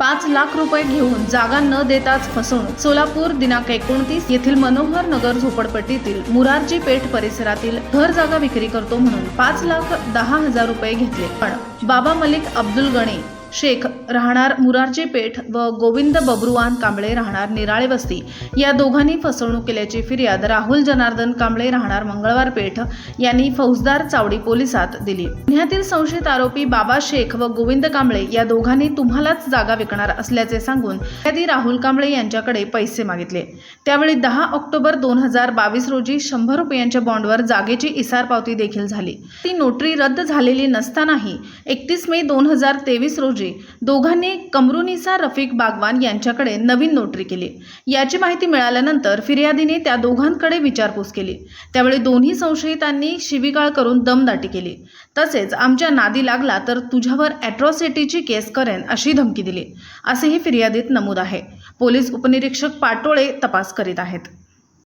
पाच लाख रुपये घेऊन जागा न देताच फसवणूक. सोलापूर दिनांक एकोणतीस येथील मनोहर नगर झोपडपट्टीतील मुरारजी पेठ परिसरातील घर जागा विक्री करतो म्हणून पाच लाख दहा हजार रुपये घेतले. पण बाबा मलिक अब्दुल गणे शेख राहणार मुरारजी पेठ व गोविंद बबरुआन कांबळे राहणार निराळे वस्ती. या दोघांनी फसवणूक केल्याची फिर्याद राहुल जनार्दन कांबळे राहणार मंगळवार पेठ यांनी फौजदार चावडी पोलिसात दिली. गुन्ह्यातील संशयित आरोपी बाबा शेख व गोविंद कांबळे या दोघांनी तुम्हालाच जागा विकणार असल्याचे सांगून त्यादी राहुल कांबळे यांच्याकडे पैसे मागितले. त्यावेळी दहा ऑक्टोबर दोन हजार बावीस रोजी शंभर रुपयांच्या बॉन्डवर जागेची इसार पावती देखील झाली. ती नोटरी रद्द झालेली नसतानाही एकतीस मे दोन हजार तेवीस रोजी दोघांनी कमरुनिसा रफिक बागवान यांच्याकडे नवीन नोटरी केली. याची माहिती मिळाल्यानंतर फिर्यादीने त्या दोघांकडे विचारपूस केली. त्यावेळी दोन्ही संशयितांनी शिवीगाळ करून दमदाटी केली. तसेच आमच्या नादी लागला तर तुझ्यावर अॅट्रॉसिटीची केस करेन अशी धमकी दिली. असेही फिर्यादीत नमूद आहे. पोलीस उपनिरीक्षक पाटोळे तपास करीत आहेत.